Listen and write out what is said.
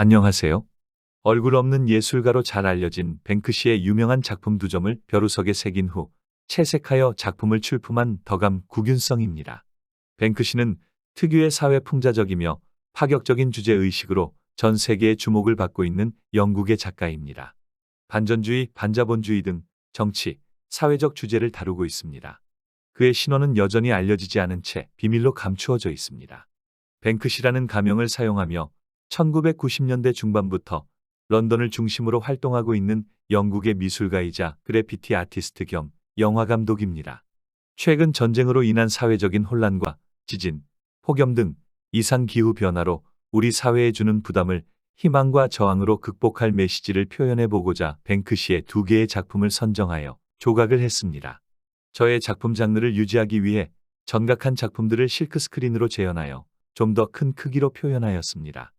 안녕하세요. 얼굴 없는 예술가로 잘 알려진 뱅크시의 유명한 작품 두 점을 벼루석에 새긴 후 채색하여 작품을 출품한 더감 구균성입니다. 뱅크시는 특유의 사회 풍자적이며 파격적인 주제 의식으로 전 세계의 주목을 받고 있는 영국의 작가입니다. 반전주의, 반자본주의 등 정치, 사회적 주제를 다루고 있습니다. 그의 신원은 여전히 알려지지 않은 채 비밀로 감추어져 있습니다. 뱅크시라는 가명을 사용하며 1990년대 중반부터 런던을 중심으로 활동하고 있는 영국의 미술가이자 그래피티 아티스트 겸 영화 감독입니다. 최근 전쟁으로 인한 사회적인 혼란과 지진, 폭염 등 이상 기후 변화로 우리 사회에 주는 부담을 희망과 저항으로 극복할 메시지를 표현해 보고자 뱅크시의 두 개의 작품을 선정하여 조각을 했습니다. 저의 작품 장르를 유지하기 위해 전각한 작품들을 실크스크린으로 재현하여 좀 더 큰 크기로 표현하였습니다.